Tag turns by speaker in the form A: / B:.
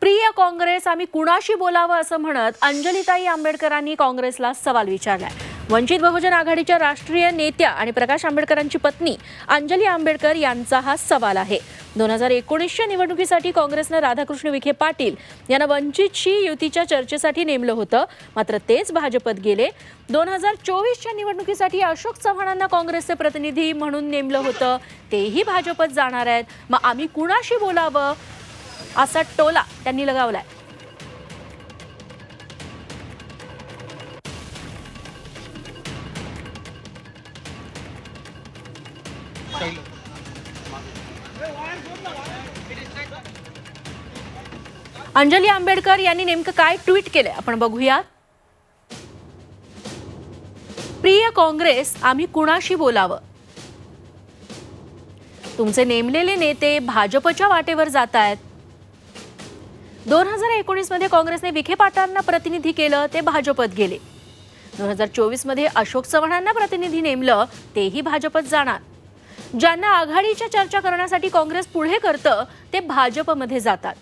A: प्रिय काँग्रेस आम्ही कुणाशी बोलावं असं म्हणत अंजलिताई आंबेडकरांनी काँग्रेसला सवाल विचारलाय. वंचित बहुजन आघाडीच्या राष्ट्रीय नेत्या आणि प्रकाश आंबेडकरांची पत्नी अंजली आंबेडकर यांचा हा सवाल आहे. दोन हजार एकोणीसच्या निवडणुकीसाठी काँग्रेसनं राधाकृष्ण विखे पाटील यांना वंचितशी युतीच्या चर्चेसाठी नेमलं होतं. मात्र तेच भाजपत गेले. दोन हजार चोवीसच्या निवडणुकीसाठी अशोक चव्हाणांना काँग्रेसचे प्रतिनिधी म्हणून नेमलं होतं. तेही भाजपत जाणार आहेत. मग आम्ही कुणाशी बोलावं? असा टोला त्यांनी लगावलाय. अंजली आंबेडकर यांनी नेमकं काय ट्विट केलंय? आपण बघूया. प्रिय काँग्रेस आम्ही कुणाशी बोलावं? तुमचे नेमलेले नेते भाजपच्या वाटेवर जात आहेत दोन हजार एकोणीसमध्ये काँग्रेसने विखे पाटलांना प्रतिनिधी केलं ते भाजपत गेले. दोन हजार चोवीसमध्ये अशोक चव्हाणांना प्रतिनिधी नेमलं तेही भाजपत जाणार. ज्यांना आघाडीच्या चर्चा करण्यासाठी काँग्रेस पुढे करतं ते भाजपमध्ये जातात.